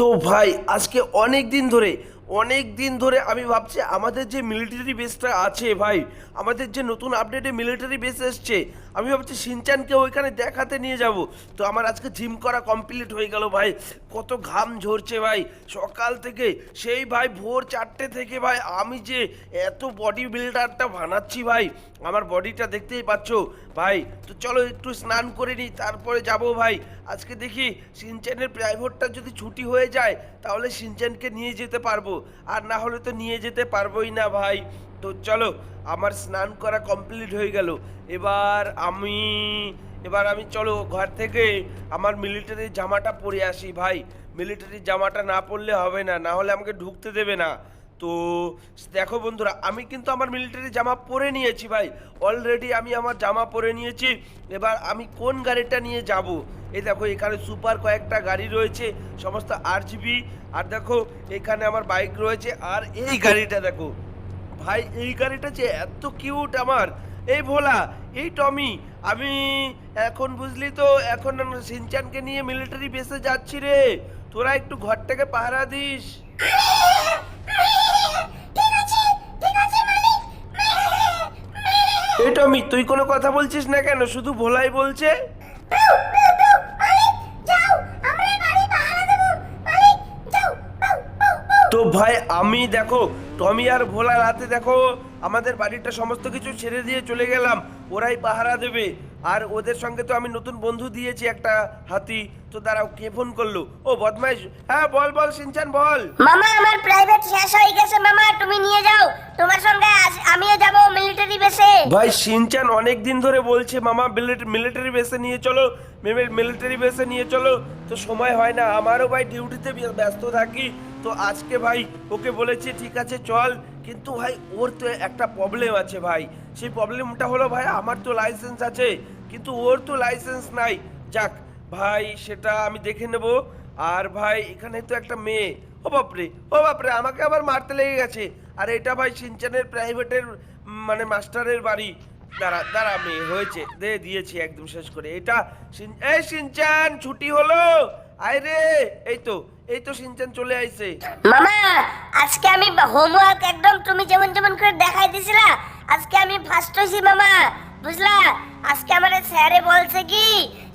তো ভাই আজকে অনেক দিন ধরে অনেক দিন ধরে আমি ভাবছি, আমাদের যে মিলিটারি বেসটা আছে ভাই, আমাদের যে নতুন আপডেটে মিলিটারি বেস এসছে, আমি ভাবছি সিনচানকে ওইখানে দেখাতে নিয়ে যাব। তো আমার আজকে জিম করা কমপ্লিট হয়ে গেল ভাই, কত ঘাম ঝরছে ভাই। সকাল থেকে সেই ভাই ভোর চারটে থেকে ভাই আমি যে এত বডি বিল্ডারটা বানাচ্ছি ভাই, আমার বডিটা দেখতেই পাচ্ছ। ভাই, তো চলো একটু স্নান করে নিই তারপরে যাব ভাই। আজকে দেখি সিনচেনের প্রাইভেটটা যদি ছুটি হয়ে যায় তাহলে সিনচানকে নিয়ে যেতে পারব। আর না হলে তো নিয়ে যেতে পারবোই না ভাই। তো চলো, আমার স্নান করা কমপ্লিট হয়ে গেল। এবার আমি এবার আমি চলো ঘর থেকে আমার মিলিটারি জামাটা পরে আসি ভাই। মিলিটারি জামাটা না পরলে হবে না না হলে আমাকে ঢুকতে দেবে না। তো দেখো বন্ধুরা, আমি কিন্তু আমার মিলিটারি জামা পরে নিয়েছি ভাই। অলরেডি আমি আমার জামা পরে নিয়েছি। এবার আমি কোন গাড়িটা নিয়ে যাব? এই দেখো, এখানে সুপার কয়েকটা গাড়ি রয়েছে, সমস্ত আর আর দেখো, এখানে আমার বাইক রয়েছে। আর এই গাড়িটা দেখো, ভাই, এই গাড়িটা যে এত কিউট আমার। এই ভোলা, এই টমি, আমি এখন বুঝলি তো, এখন সিনচানকে নিয়ে মিলিটারি বেসে যাচ্ছি রে। তোরা একটু ঘরটাকে পাহারা দিস। টমি তুই কোনো কথা বলছিস না কেন? শুধু ভোলাই বলছে? তো ভাই আমি দেখো টমি আর ভোলা রাতে দেখো আমাদের বাড়িটা সমস্ত কিছু ছেড়ে দিয়ে চলে গেলাম ওরাই পাহারা দেবে। আর ওদের সঙ্গে তো আমি নতুন বন্ধু দিয়েছি একটা হাতি তো দাঁড়াও কে ফোন করল? ও বদমাইশ। হ্যাঁ বল বল সিনচান বল। মামা আমার প্রাইভেট শেষ হয়ে গেছে মামা তুমি নিয়ে যাও। তোমার সঙ্গে আমিও যাব মিলিটারি বেসে ভাই সিনচান অনেক দিন ধরে বলছে মামা মিলিটারি বেসে নিয়ে চলো মিলিটারি বেসে নিয়ে চলো। তো সময় হয় না আমারও ভাই ডিউটিতে ব্যস্ত থাকি। তো আজকে ভাই ওকে বলেছি ঠিক আছে চল। কিন্তু ভাই, ওর তো একটা প্রবলেম আছে ভাই। সেই প্রবলেমটা হলো ভাই, আমার তো লাইসেন্স আছে, কিন্তু ওর তো লাইসেন্স নাই। যাক, ভাই, সেটা আমি দেখে নেব। আর ভাই, এখানে তো একটা মেয়ে। ও বাপরে ও বাপরে, আমাকে আবার মারতে লেগে গেছে। আর এটা ভাই, সিনচানের প্রাইভেটের মানে মাস্টারের বাড়ি। দাঁড়া দাঁড়া, মেয়ে হয়েছে। দে, দিয়েছি একদম শেষ করে। এটা এই সিনচান, ছুটি হলো। আয় রে এই তো এই তো সিনচান চলে আইছে। মামা আজকে আমি হোমওয়ার্ক একদম তুমি যেমন যেমন করে দেখাই দিছিলা আজকে আমি ফার্স্ট হইছি মামা বুঝলা? আজকে আমার স্যারে বলছে কি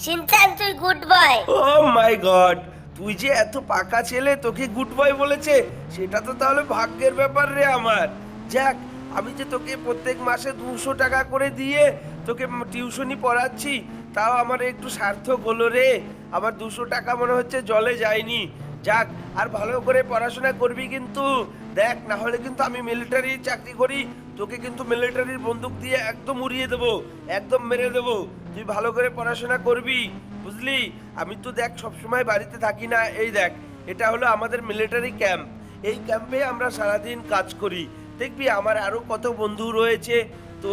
সিনচান তুই গুড বয় ও মাই গড তুই যে এত পাকা ছেলে তোকে গুড বয় বলেছে সেটা তো তাহলে ভাগ্যের ব্যাপার রে আমার। যাক আমি যে তোকে প্রত্যেক মাসে দুশো টাকা করে দিয়ে তোকে টিউশনি পড়াচ্ছি তাও আমার একটু সার্থক হলো রে। আমার দুশো টাকা মনে হচ্ছে জলে যায়নি। যাক, আর ভালো করে পড়াশোনা করবি কিন্তু। দেখ, না হলে কিন্তু আমি মিলিটারি চাকরি করি। তোকে কিন্তু মিলিটারির বন্দুক দিয়ে একদম উড়িয়ে দেবো। একদম মেরে দেবো। তুই ভালো করে পড়াশোনা করবি, বুঝলি? আমি তো দেখ, সবসময় বাড়িতে থাকি না। এই দেখ, এটা হলো আমাদের মিলিটারি ক্যাম্প এই ক্যাম্পে আমরা সারাদিন কাজ করি। দেখবি, আমার আরও কত বন্ধু রয়েছে। তো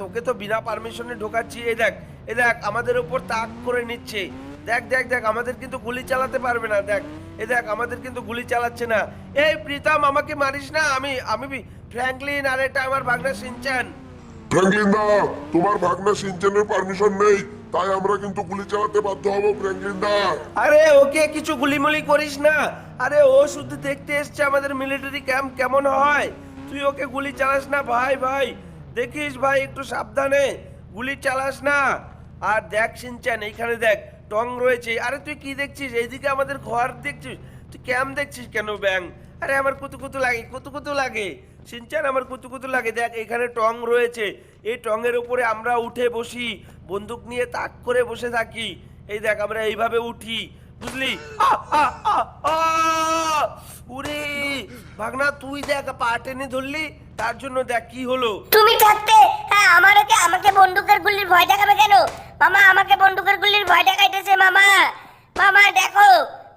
তোকে তো বিনা পারমিশনে ঢোকাচ্ছি। এই দেখ এই দেখ আমাদের উপর তাক করে নিচ্ছে। দেখ দেখ দেখ আমাদের কিন্তু গুলি চালাতে পারবে না দেখ। এই দেখ আমাদের কিন্তু গুলি চালাচ্ছে না। এই প্রীতম আমাকে মারিস না? আমি আমি ফ্র্যাঙ্কলিন আর এটা আমার ভাগনা সিনচান ফ্র্যাঙ্কলিন দা তোমার ভাগনা সিনচেনের পারমিশন নেই। তাই আমরা কিন্তু গুলি চালাতে বাধ্য হব ফ্র্যাঙ্কলিন দা। আরে ওকে কিছু গুলিমুলি করিস না। আরে ও শুধু দেখতে এসছে আমাদের মিলিটারি ক্যাম্প কেমন হয়। তুই ওকে গুলি চালাস না ভাই ভাই। দেখিস ভাই একটু সাবধানে। গুলি চালাস না। আর দেখ সিনচান এইখানে দেখ, টং রয়েছে। আরে তুই কি দেখছিস? এইদিকে আমাদের ঘর দেখছিস? তুই ক্যাম্প দেখছিস কেন, ব্যাং? আরে আমার কুতু কুতু লাগে, কুতু কুতু লাগে। সিনচান আমার কুতু কুতু লাগে। দেখ এখানে টং রয়েছে। এই টঙের উপরে আমরা উঠে বসি। বন্দুক নিয়ে তাক করে বসে থাকি। এই দেখ, আমরা এইভাবে উঠি। বুঝলি! উরে! ভাগনা, তুই দেখ, পা টেনে ধরলি। তার জন্য দেখ, কি হলো? তুমি থাকতে হ্যাঁ আমাকে আমাকে বন্দুকের গুলির ভয় দেখাবে কেন? মামা, আমাকে বন্দুকের গুলির ভয় দেখাইতেছে, মামা। মামা, দেখো।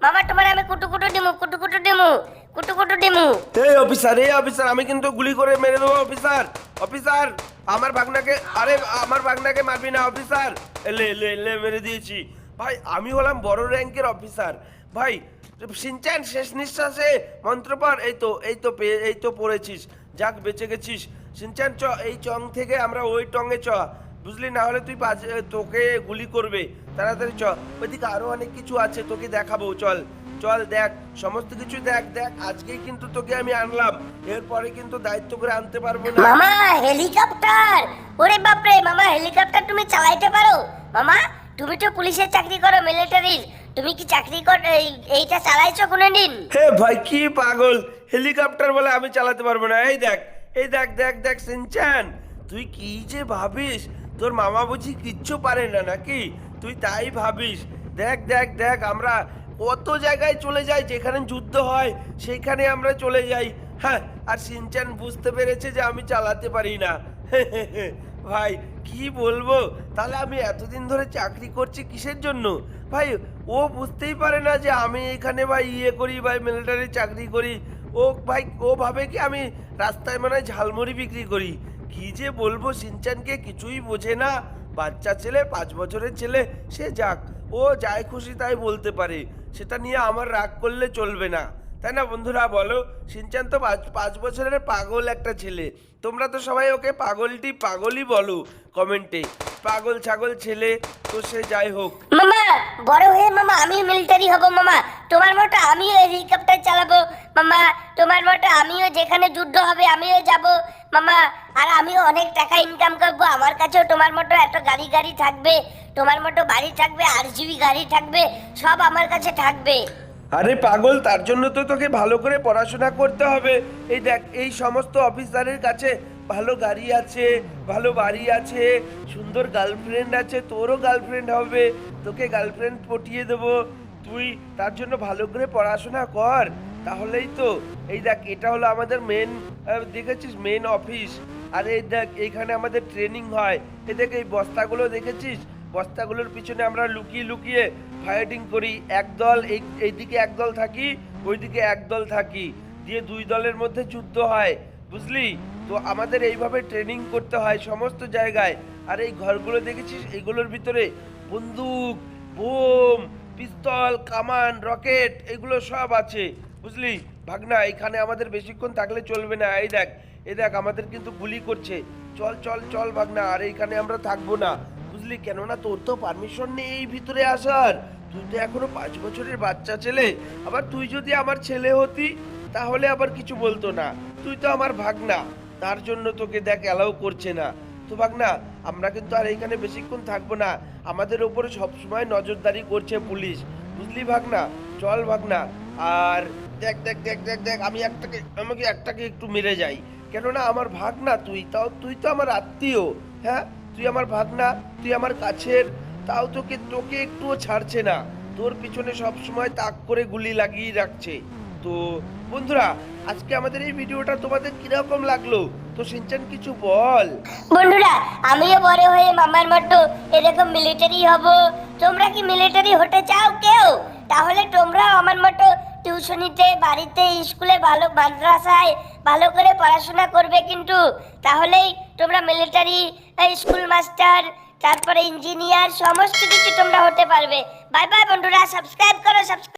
মামা, তোমার আমি কুটু কুটু ডিমু কুটু কুটু ডিমু কুটু কুটু ডিমু এই অফিসার এই অফিসার, আমি কিন্তু গুলি করে মেরে দেবো, অফিসার। অফিসার, আমার বাগনাকে, আরে, আমার বাগনাকে মারবি না, অফিসার। লে লে লে মেরে দিয়েছি। ভাই, আমি হলাম বড় র্যাঙ্কের অফিসার। ভাই সিনচান শেষ নিঃশ্বাসে মন্ত্রপর এই তো এই তো এই তো পড়েছিস। যাক, বেঁচে গেছিস। সিনচান চ, এই চং থেকে আমরা ওই টঙে চ। বুঝলি? না হলে তুই তোকে গুলি করবে। তাড়াতাড়ি চল ওইদিকে আরও অনেক কিছু আছে তোকে দেখাবো। চল চল দেখ। সমস্ত কিছু দেখ দেখ। আজকেই কিন্তু তোকে আমি আনলাম। এরপরে কিন্তু দায়িত্ব করে আনতে পারব না। মামা হেলিকপ্টার! ওরে বাপরে মামা হেলিকপ্টার তুমি চালাইতে পারো? মামা তুমি তো পুলিশের চাকরি করো মিলিটারির। তুমি কি চাকরি কর এই- এইটা চালাইছো কোনোদিন? হে ভাই কি পাগল! হেলিকপ্টার বলে আমি চালাতে পারব না। এই দেখ এই দেখ দেখ দেখ সিনচান তুই কি যে ভাবিস? তোর মামা বুঝি কিচ্ছু পারে না নাকি? তুই তাই ভাবিস। দেখ দেখ দেখ, আমরা কত জায়গায় চলে যাই, যেখানে যুদ্ধ হয়, সেখানে আমরা চলে যাই। হ্যাঁ আর সিনচান বুঝতে পেরেছে যে আমি চালাতে পারি না। ভাই, কি বলব? তাহলে আমি এতদিন ধরে চাকরি করছি কিসের জন্য? ভাই, ও বুঝতেই পারে না যে আমি এখানে ভাই ইয়ে করি, ভাই মিলিটারি চাকরি করি। ও, ভাই, ও ভাবে কি আমি রাস্তায় মানে ঝালমুড়ি বিক্রি করি? কি যে বলব সিনচানকে কিছুই বোঝে না। বাচ্চা ছেলে, পাঁচ বছরের ছেলে, সে যাক, ও যাই খুশি তাই বলতে পারে। সেটা নিয়ে আমার রাগ করলে চলবে না। তাই না বন্ধুরা বলো, সিনচান তো পাঁচ পাঁচ বছরের পাগল একটা ছেলে। তোমরা তো সবাই ওকে পাগলটি পাগলই বলো কমেন্টে। পাগল ছাগল ছেলে তো সে যাই হোক। মামা বড় হয়ে মামা আমিও মিলিটারি হব মামা। তোমার মতো আমিও হেলিকপ্টার চালাবো। মামা তোমার মতো আমিও যেখানে যুদ্ধ হবে আমিও যাব। মামা আর আমিও অনেক টাকা ইনকাম করব। আমার কাছেও তোমার মতো এত গাড়ি গাড়ি থাকবে। তোমার মতো বাড়ি থাকবে আর জিবি গাড়ি থাকবে সব আমার কাছে থাকবে। আরে পাগল তার জন্য তো তোকে ভালো করে পড়াশোনা করতে হবে। এই দেখ এই সমস্ত অফিসারের কাছে ভালো গাড়ি আছে, ভালো বাড়ি আছে, সুন্দর গার্লফ্রেন্ড আছে, তোরও গার্লফ্রেন্ড হবে, তোকে গার্লফ্রেন্ড পটিয়ে দেবো। তুই তার জন্য ভালো করে পড়াশোনা কর, তাহলেই তো। এই দেখ, এটা হলো আমাদের মেন দেখেছিস মেন অফিস আর এই দেখ, এইখানে আমাদের ট্রেনিং হয়। এ দেখ, এই বস্তাগুলো দেখেছিস? বস্তাগুলোর পিছনে আমরা লুকিয়ে লুকিয়ে ফাইটিং করি। একদল এই, এইদিকে একদল থাকি, ওইদিকে একদল থাকি। দিয়ে দুই দলের মধ্যে যুদ্ধ হয়। বুঝলি? তো আমাদের এইভাবে ট্রেনিং করতে হয় সমস্ত জায়গায়। আর এই ঘরগুলো দেখেছিস? এগুলোর ভিতরে বন্দুক, বোম, পিস্তল, কামান, রকেট, এগুলো সব আছে। বুঝলি? ভাগনা, এখানে আমাদের বেশিক্ষণ থাকলে চলবে না। এই দেখ এই দেখ, আমাদের কিন্তু গুলি করছে। চল চল চল ভাগনা, আর এইখানে আমরা থাকব না। বুঝলি? কেননা তোর তো পারমিশন নেই এই ভিতরে আসার। তুই তো এখনও পাঁচ বছরের বাচ্চা ছেলে। আবার তুই যদি আমার ছেলে হতি, তাহলে আবার কিছু বলতো না। তুই তো আমার ভাগনা। তার জন্য তোকে দেখ অ্যালাউ করছে না। তো ভাগনা আমরা কিন্তু আর এইখানে বেশিক্ষণ থাকব না। আমাদের ওপরে সবসময় নজরদারি করছে পুলিশ। বুঝলি ভাগনা চল ভাগনা আর দেখ দেখ দেখ দেখ দেখ, আমি একটাকে, আমাকে একটাকে একটু মেরে যাই। কেননা আমার ভাগনা তুই, তাও তুই তো আমার আত্মীয় হ্যাঁ? তুই আমার ভাগনা তুই আমার কাছের, তাও তোকে তোকে একটুও ছাড়ছে না। তোর পিছনে সবসময় তাক করে গুলি লাগিয়ে রাখছে। তো বন্ধুরা, আজকে আমাদের এই ভিডিওটা তোমাদের কীরকম লাগল? তো সিনচান, কিছু বল। বন্ধুরা, আমিও বড় হয়ে মামার মতো এরকম মিলিটারি হব। তোমরা কি মিলিটারি হতে চাও কেউ? তাহলে তোমরাও আমার মতো টিউশনিতে বাড়িতে স্কুলে ভালো মাদ্রাসায় ভালো করে পড়াশোনা করবে কিন্তু। তাহলেই তোমরা মিলিটারি স্কুল মাস্টার তারপরে ইঞ্জিনিয়ার সমস্ত কিছু তোমরা হতে পারবে। বাই বাই বন্ধুরা সাবস্ক্রাইব করো সাবস্ক্রাইব